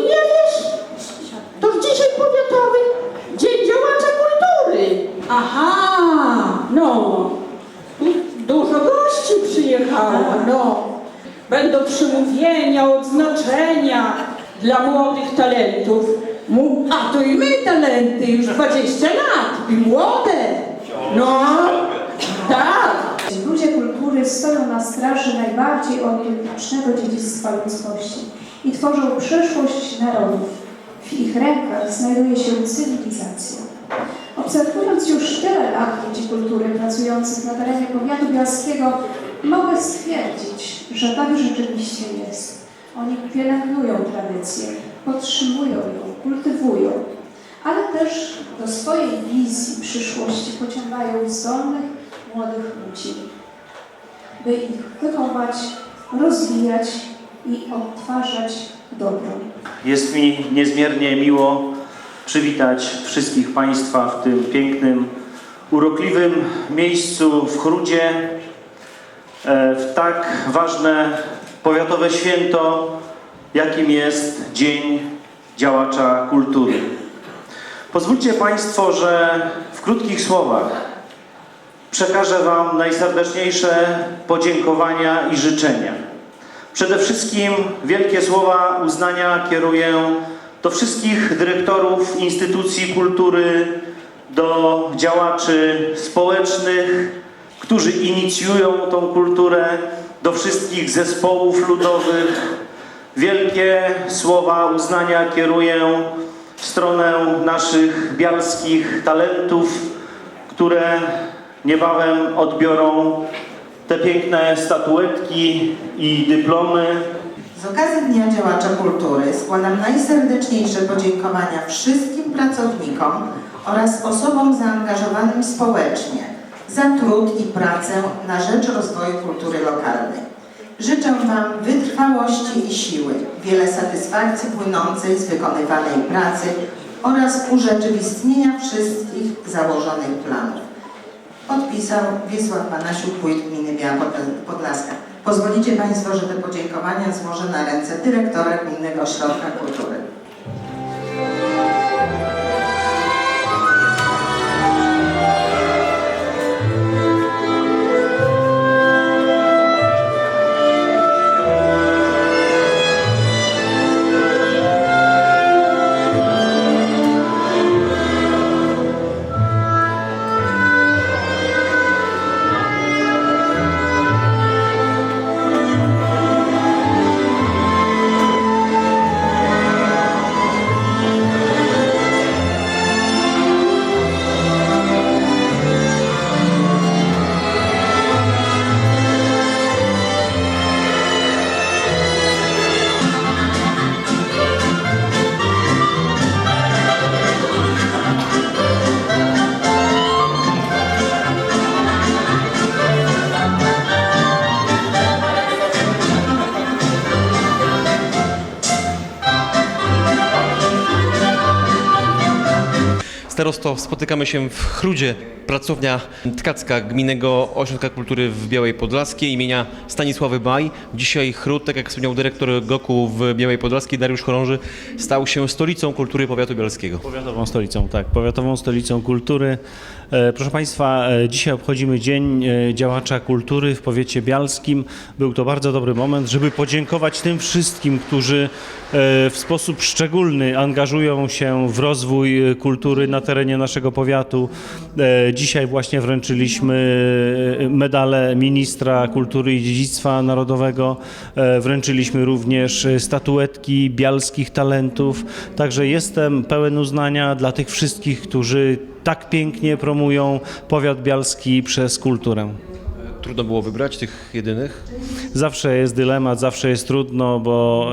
ty nie wiesz? To dzisiaj powiatowy Dzień Działacza Kultury. Aha, no. Dużo gości przyjechało, no. Będą przymówienia, odznaczenia dla młodych talentów. A to i my talenty, już 20 lat, i młode. No, kultury stoją na straży najbardziej autentycznego dziedzictwa ludzkości i tworzą przyszłość narodów. W ich rękach znajduje się cywilizacja. Obserwując już tyle lat ludzi kultury pracujących na terenie powiatu bialskiego, mogę stwierdzić, że tak rzeczywiście jest. Oni pielęgnują tradycję, podtrzymują ją, kultywują, ale też do swojej wizji przyszłości pociągają zdolnych, młodych ludzi, by ich wychować, rozwijać i odtwarzać dobro. Jest mi niezmiernie miło przywitać wszystkich Państwa w tym pięknym, urokliwym miejscu w Chrudzie, e, w tak ważne powiatowe święto, jakim jest Dzień Działacza Kultury. Pozwólcie Państwo, że w krótkich słowach przekażę Wam najserdeczniejsze podziękowania i życzenia. Przede wszystkim wielkie słowa uznania kieruję do wszystkich dyrektorów instytucji kultury, do działaczy społecznych, którzy inicjują tą kulturę, do wszystkich zespołów ludowych. Wielkie słowa uznania kieruję w stronę naszych bialskich talentów, które niebawem odbiorą te piękne statuetki i dyplomy. Z okazji Dnia Działacza Kultury składam najserdeczniejsze podziękowania wszystkim pracownikom oraz osobom zaangażowanym społecznie za trud i pracę na rzecz rozwoju kultury lokalnej. Życzę Wam wytrwałości i siły, wiele satysfakcji płynącej z wykonywanej pracy oraz urzeczywistnienia wszystkich założonych planów. Podpisał Wiesław Panasiuk, wójt gminy Biała Pod- Podlaska. Pozwolicie Państwo, że te podziękowania złożę na ręce dyrektora Gminnego Ośrodka Kultury. Starosto, spotykamy się w Chrudzie, pracownia tkacka Gminnego Ośrodka Kultury w Białej Podlaskiej imienia Stanisławy Baj. Dzisiaj Chrud, tak jak wspomniał dyrektor GOKU w Białej Podlaskiej, Dariusz Chorąży, stał się stolicą kultury powiatu bielskiego. Powiatową stolicą, tak, powiatową stolicą kultury. E, Proszę Państwa, e, dzisiaj obchodzimy Dzień e, Działacza Kultury w powiecie bialskim. Był to bardzo dobry moment, żeby podziękować tym wszystkim, którzy w sposób szczególny angażują się w rozwój kultury na terenie naszego powiatu. Dzisiaj właśnie wręczyliśmy medale ministra kultury i dziedzictwa narodowego. Wręczyliśmy również statuetki bialskich talentów. Także jestem pełen uznania dla tych wszystkich, którzy tak pięknie promują powiat bialski przez kulturę. Trudno było wybrać tych jedynych. Zawsze jest dylemat, zawsze jest trudno, bo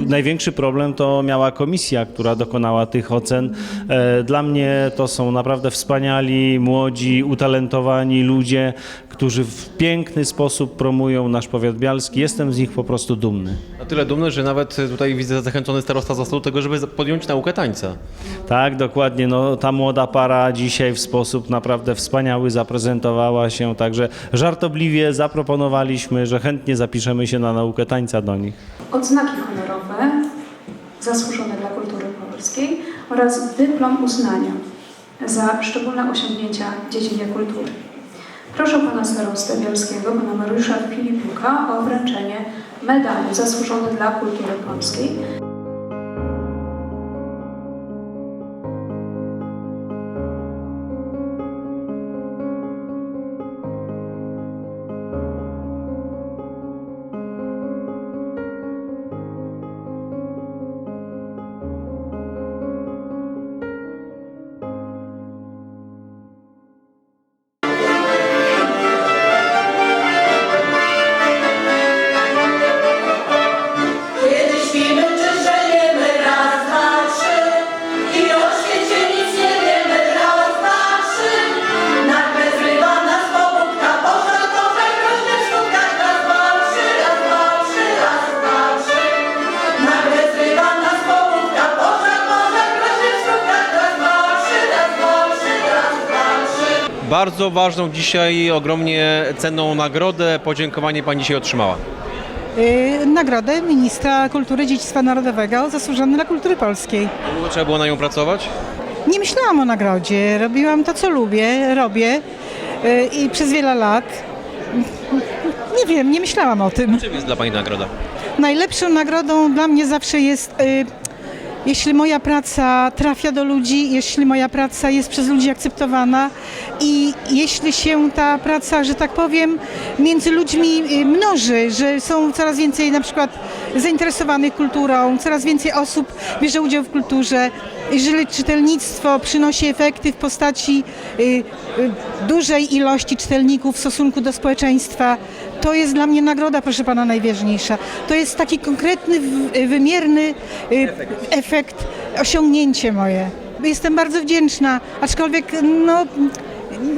e, największy problem to miała komisja, która dokonała tych ocen. E, dla mnie to są naprawdę wspaniali, młodzi, utalentowani ludzie, którzy w piękny sposób promują nasz powiat bialski. Jestem z nich po prostu dumny. Na tyle dumny, że nawet tutaj widzę zachęcony starosta został do tego, żeby podjąć naukę tańca. Tak, dokładnie. No, ta młoda para dzisiaj w sposób naprawdę wspaniały zaprezentowała się, także żartobliwie zaproponowaliśmy, że chętnie zapiszemy się na naukę tańca do nich. Odznaki honorowe zasłużone dla kultury polskiej oraz dyplom uznania za szczególne osiągnięcia w dziedzinie kultury. Proszę pana starostę bielskiego, pana Mariusza Filipiuka o wręczenie medalu zasłużony dla kultury polskiej Bardzo ważną dzisiaj, ogromnie cenną nagrodę, podziękowanie pani dzisiaj otrzymała. y, nagrodę ministra kultury dziedzictwa narodowego zasłużony dla kultury polskiej. Długo trzeba było na nią pracować? Nie myślałam o nagrodzie, robiłam to, co lubię, robię y, i przez wiele lat. Nie wiem, nie myślałam o tym. Czym jest dla pani nagroda? Najlepszą nagrodą dla mnie zawsze jest, y, jeśli moja praca trafia do ludzi, jeśli moja praca jest przez ludzi akceptowana i jeśli się ta praca, że tak powiem, między ludźmi y, mnoży, że są coraz więcej na przykład zainteresowanych kulturą, coraz więcej osób bierze udział w kulturze, jeżeli czytelnictwo przynosi efekty w postaci y, y, dużej ilości czytelników w stosunku do społeczeństwa, to jest dla mnie nagroda, proszę pana, najważniejsza. To jest taki konkretny, wymierny y, efekt, osiągnięcie moje. Jestem bardzo wdzięczna, aczkolwiek no,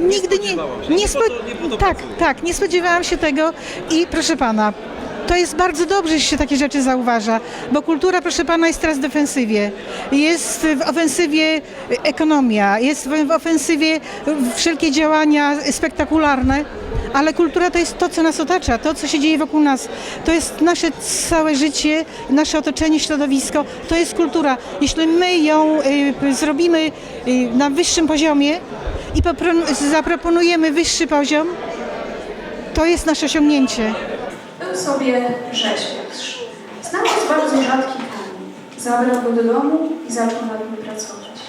nigdy nie, nie, spo- tak, tak, nie spodziewałam się tego i proszę pana, to jest bardzo dobrze, że się takie rzeczy zauważa, bo kultura, proszę pana, jest teraz w defensywie. Jest w ofensywie ekonomia, jest w ofensywie wszelkie działania spektakularne, ale kultura to jest to, co nas otacza, to, co się dzieje wokół nas. To jest nasze całe życie, nasze otoczenie, środowisko. To jest kultura. Jeśli my ją y, zrobimy y, na wyższym poziomie i zaproponujemy wyższy poziom, to jest nasze osiągnięcie. Sobie rzeźbiarz. Znalazł bardzo rzadki kamień. Zabrał go do domu i zaczął nad nim pracować.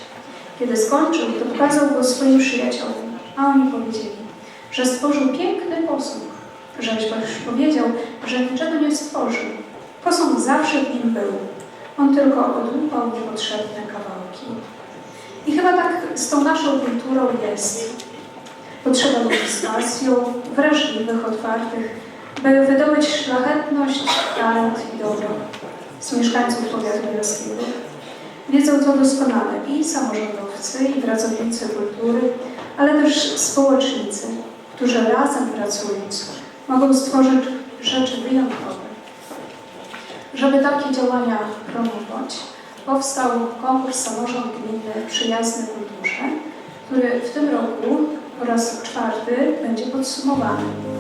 Kiedy skończył, to pokazał go swoim przyjaciołom, a oni powiedzieli, że stworzył piękny posąg. Rzeźbiarz powiedział, że niczego nie stworzył. Posąg zawsze w nim był. On tylko odłupał niepotrzebne kawałki. I chyba tak z tą naszą kulturą jest. Potrzeba ludzi z pasją, wrażliwych, otwartych, by wydobyć szlachetność, talent i dobro z mieszkańców powiatu bielskiego. Wiedzą to doskonale i samorządowcy, i pracownicy kultury, ale też społecznicy, którzy razem pracując mogą stworzyć rzeczy wyjątkowe. Żeby takie działania promować, powstał konkurs Samorząd Gminny Przyjazny Kulturze, który w tym roku po raz czwarty będzie podsumowany.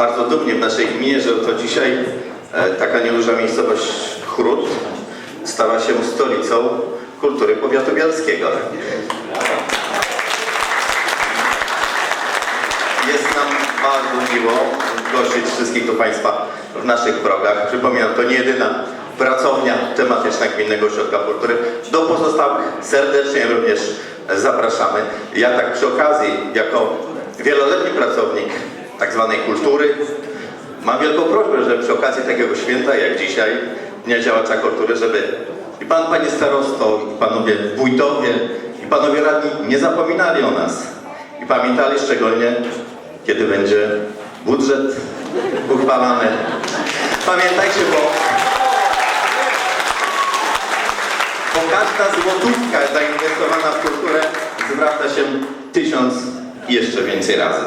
Bardzo dumni w naszej gminie, że oto dzisiaj e, taka nieduża miejscowość Chrud stała się stolicą kultury powiatu bialskiego. Jest nam bardzo miło gościć wszystkich tu Państwa w naszych progach. Przypominam, to nie jedyna pracownia tematyczna Gminnego Ośrodka Kultury. Do pozostałych serdecznie również zapraszamy. Ja tak przy okazji, jako wieloletni pracownik tak zwanej kultury, mam wielką prośbę, że przy okazji takiego święta jak dzisiaj, Dnia Działacza Kultury, żeby i Pan, Panie Starosto, i Panowie Wójtowie, i Panowie Radni nie zapominali o nas. I pamiętali szczególnie, kiedy będzie budżet uchwalany. Pamiętajcie, bo, bo każda złotówka zainwestowana w kulturę zwraca się tysiąc i jeszcze więcej razy.